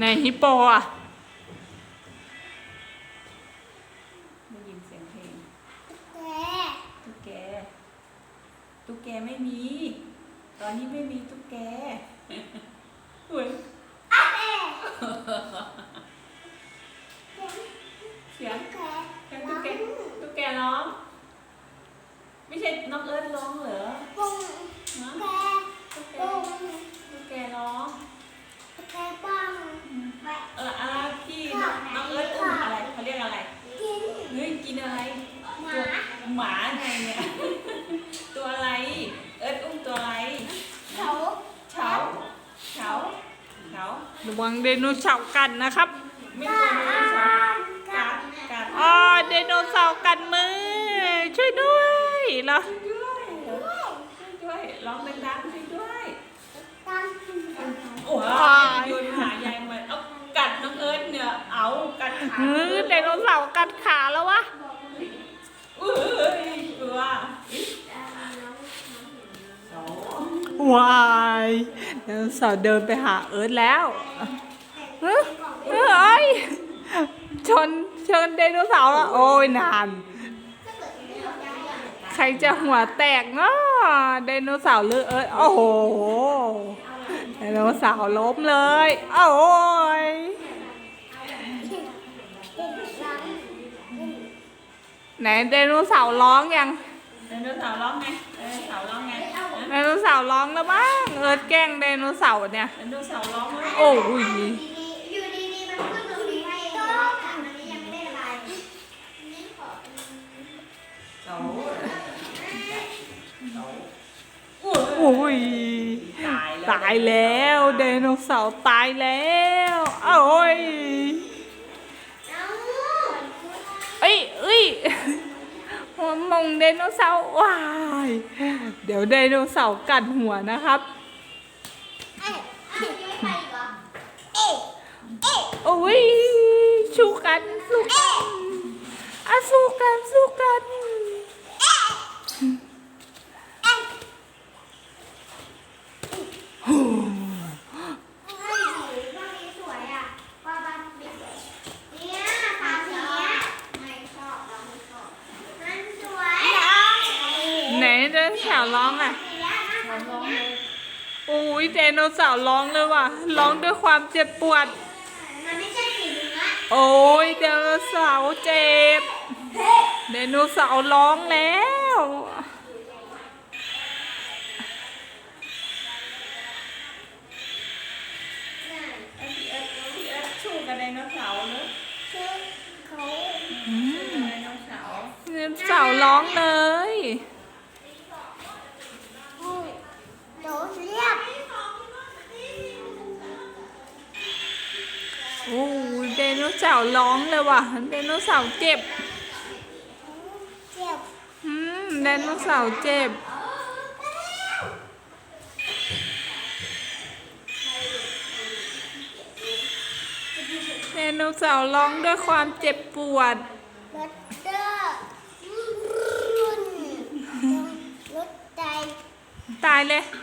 ในฮิปโปอะได้ยินเสียงเพลง แกตุ๊กแก ตุ๊กแกไม่มี ตอนนี้ไม่มีตุ๊กแกเฮ้ยอะแกเสียงแกเสียงตุ๊กแก ตุ๊กแกร้อง ไม่ใช่น้องเอิร์ธร้องเหรอ ปุ้งฮะ แกตุ๊ก ระวังไดโนเสาร์กันนะครับไม่กลัวไดกัดกัดอ๋อไดโนเสาร์กันมือ ช่วยด้วยเหรอช่วยด้วยช่วยร้องดังๆช่วยด้วยตั้งโอ้ยโยนหายายมาเอากัดน้องเอิร์ธเนี่ยเอากัดขาเออไดโนเสาร์กัดขาแล้ววะเอ้ยกลัวโอ้วาย ไดโนเสาร์เดินไปหาเอิร์ธแล้วเฮ้ยเฮ้ยชนชนไดโนเสาร์แล้วโอ้ยนาน ใครจะหัวแตกเนาะไดโนเสาร์หรือเอิร์ธโอ้โหไดโนเสาร์ล้มเลย โอ้ยไหนไดโนเสาร์ร้องยัง โนเสาร์ร้องไงไดโนเสาร์ร้องไงไดโนเสาร์ร้องแล้วบ้างเอิร์ธแกล้งไดโนเสาร์เนี่ย ไดโนเสาร์ร้องไหมโอ้ยอยู่ดีๆมันขึ้นตรงนี้ให้ต้องอันนี้ยังไม่ได้ระบายนี่ขอเสาร์เสาร์โอ้ยตายแล้วตายแล้วไดโนเสาร์ตายแล้วโอ้ยเอาเอ้ยเอ้ยหัว มงไดโนเสาร์ว้าย เดี๋ยวไดโนเสาร์กัดหัวนะครับ โอ้ยชูกันสู้กันอาสู้กันสู้กัน เฮ้ยบ้านนี้สวยอะว่าบ้านนี้สวยเนี่ยสามสีอะไม่ชอบเราไม่ชอบมันสวย ไหนสาร์ร้องอะสีอะนะร้องเลยโอ้ยไดโนสาร์ร้องเลยว่ะ ร้องด้วยความเจ็บปวดมันไม่ใช่สีเนื้อโอ้ยไดโนเสาร์เจ็บไดโนเสาร์ร้องแล้วไอ้พี่เอิร์ธพี่เอิร์ธชูกับไดโนเสาร์เนอะคือเโอ้ยไดโนเสาร์ร้องเลยว่ะไดโนเสาร์เจ็บเจ็บอืมไดโนเสาร์เจ็บไดโนเสาร์ร้องด้วยความเจ็บปวดรถเดอร์รุ่นรถใจตายเลยร